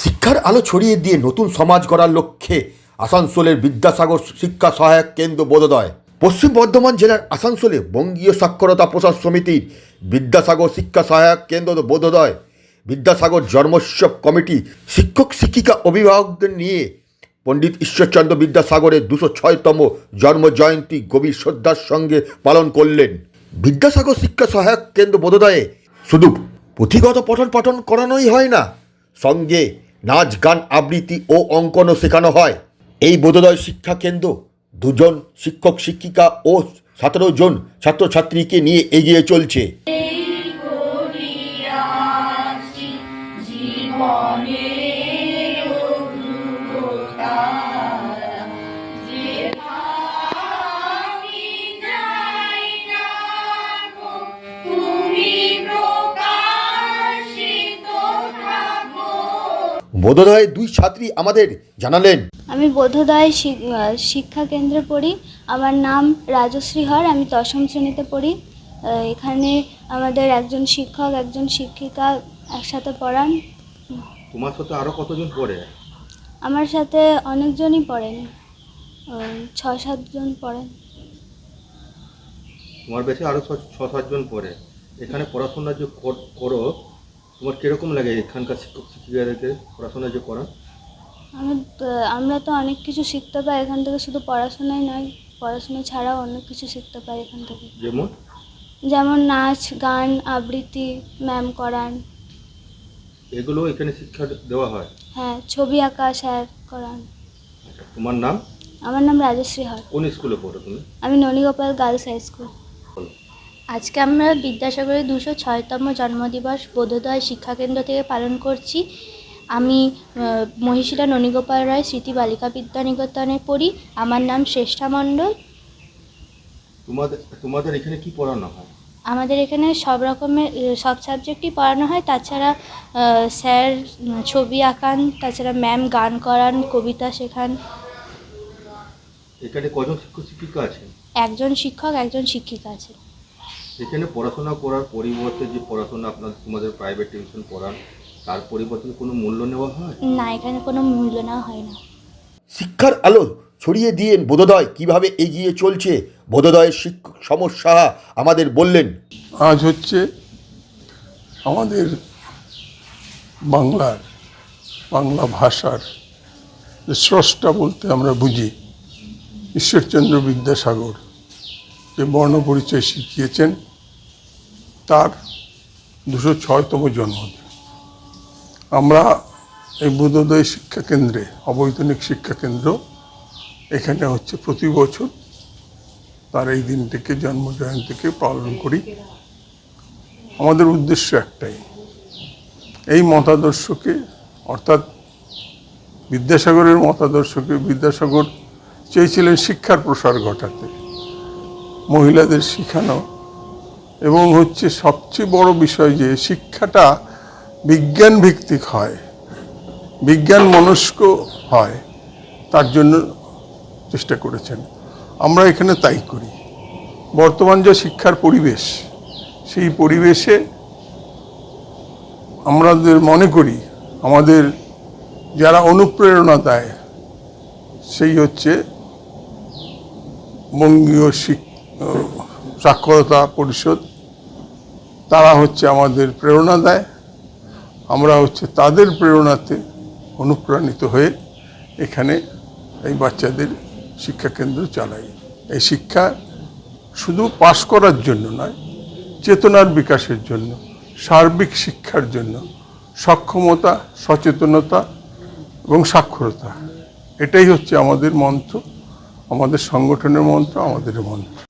শিক্ষার আলো ছড়িয়ে দিয়ে নতুন সমাজ গড়ার লক্ষ্যে আসানসোলের বিদ্যাসাগর শিক্ষা সহায়ক কেন্দ্র বোধোদয়। পশ্চিম বর্ধমান জেলার আসানসোলে বঙ্গীয় সাক্ষরতা প্রসার সমিতির বিদ্যাসাগর শিক্ষা সহায়ক কেন্দ্র বোধোদয়। বিদ্যাসাগর জন্মোৎসব কমিটি শিক্ষক, শিক্ষিকা, অভিভাবকদের নিয়ে পণ্ডিত ঈশ্বরচন্দ্র বিদ্যাসাগরের দুশো ছয়তম জন্মজয়ন্তী গভীর শ্রদ্ধার সঙ্গে পালন করলেন। বিদ্যাসাগর শিক্ষা সহায়ক কেন্দ্র বোধোদয়ে শুধু পুঁথিগত পঠন পাঠন করানোই হয় না। সঙ্গে নাচ, গান, আবৃত্তি ও অঙ্কনও শেখানো হয়। এই বোধোদয় শিক্ষা কেন্দ্র দুজন শিক্ষক, শিক্ষিকা ও সতেরো জন ছাত্রছাত্রীকে নিয়ে এগিয়ে চলছে। বোধোদয়ের দুই ছাত্রী আমাদের জানালেন। আমি বোধোদয় শিক্ষা কেন্দ্রে পড়ি। আমার নাম রাজশ্রী হর আমি দশম শ্রেণীতে পড়ি। এখানে আমাদের একজন শিক্ষক একজন শিক্ষিকা একসাথে পড়ান। তোমার সাথে আরও কতজন পড়ে? আমার সাথে অনেকজনই পড়েন। উম, ছ সাতজন পড়েন। তোমার বেশি আরও ছ ছ সাতজন পড়ে। এখানে পড়াশোনা যে করো তোমার কীরকম লাগে এখানকার শিক্ষক শিক্ষিকাদেরকে পড়াশোনা যে করা আমি আমরা তো অনেক কিছু শিখতে পাই এখান থেকে শুধু পড়াশোনাই নয় পড়াশোনা ছাড়াও অনেক কিছু শিখতে পাই এখান থেকে। যেমন? যেমন নাচ গান আবৃত্তি ম্যাম করান। এগুলো এখানে শিক্ষা দেওয়া হয়? হ্যাঁ ছবি আঁকা স্যার করান। তোমার নাম? আমার নাম রাজশ্রী হর। কোন স্কুলে পড়ো তুমি? আমি ননীগোপাল গার্লস হাই স্কুল। আজকে আমরা বিদ্যাসাগরের দুশো ছয়তম জন্মদিবস বোধোদয় শিক্ষাকেন্দ্র থেকে পালন করছি। আমি আহ, মহিশিলা ননীগোপাল রায় স্মৃতি বালিকা বিদ্যা নিকেতনে পড়ি। আমার নাম শ্রেষ্ঠা মণ্ডল। তোমাদের তোমাদের এখানে কি পড়ানো হয়? আমাদের এখানে সব রকমের সব সাবজেক্টই পড়ানো হয়। তাছাড়া স্যার ছবি আঁকান তাছাড়া ম্যাম গান করান কবিতা শেখান। এখানে কজন শিক্ষক শিক্ষিকা আছে একজন শিক্ষক একজন শিক্ষিকা আছে এখানে পড়াশোনা করার পরিবর্তে যে পড়াশোনা আপনার তোমাদের প্রাইভেট টিউশন পড়ান তার পরিবর্তে কোনো মূল্য নেওয়া হয়? না এখানে কোনো মূল্য নেওয়া হয় না। শিক্ষার আলো ছড়িয়ে দিয়ে বোধোদয় কীভাবে এগিয়ে চলছে বোধোদয়ের শিক্ষক সমস্যা আমাদের বললেন। আজ হচ্ছে আমাদের বাংলার বাংলা ভাষার স্রষ্টা বলতে আমরা বুঝি ঈশ্বরচন্দ্র বিদ্যাসাগর। যে বর্ণপরিচয় শিখিয়েছেন, তার দুশো ছয়তম জন্মদিন। আমরা এই বোধোদয় শিক্ষা কেন্দ্রে, অবৈতনিক শিক্ষা কেন্দ্র, এখানে হচ্ছে প্রতি বছর তার এই দিনটিকে জন্মজয়ন্তীকে পালন করি। আমাদের উদ্দেশ্য একটাই, এই মতাদর্শকে, অর্থাৎ বিদ্যাসাগরের মতাদর্শকে, বিদ্যাসাগর চেয়েছিলেন শিক্ষার প্রসার ঘটাতে। মহিলাদের শেখানো। এবং হচ্ছে সবচেয়ে বড় বিষয় যে শিক্ষাটা বিজ্ঞান ভিত্তিক হয় বিজ্ঞান মনস্ক হয় তার জন্য চেষ্টা করেছেন। আমরা এখানে তাই করি। বর্তমান যে শিক্ষার পরিবেশ সেই পরিবেশে আমাদের মনে করি আমাদের যারা অনুপ্রেরণা দেয় সেই হচ্ছে বঙ্গীয় শিক- আহ, সাক্ষরতা পরিষদ। তারা হচ্ছে আমাদের প্রেরণা দেয়। আমরা হচ্ছে তাদের প্রেরণাতে অনুপ্রাণিত হয়ে এখানে এই বাচ্চাদের শিক্ষাকেন্দ্র চালাই। এই শিক্ষা শুধু পাশ করার জন্য নয়, চেতনার বিকাশের জন্য, সার্বিক শিক্ষার জন্য, সক্ষমতা, সচেতনতা এবং সাক্ষরতা। এটাই হচ্ছে আমাদের মন্ত্র, আমাদের সংগঠনের মন্ত্র, আমাদের মন্ত্র।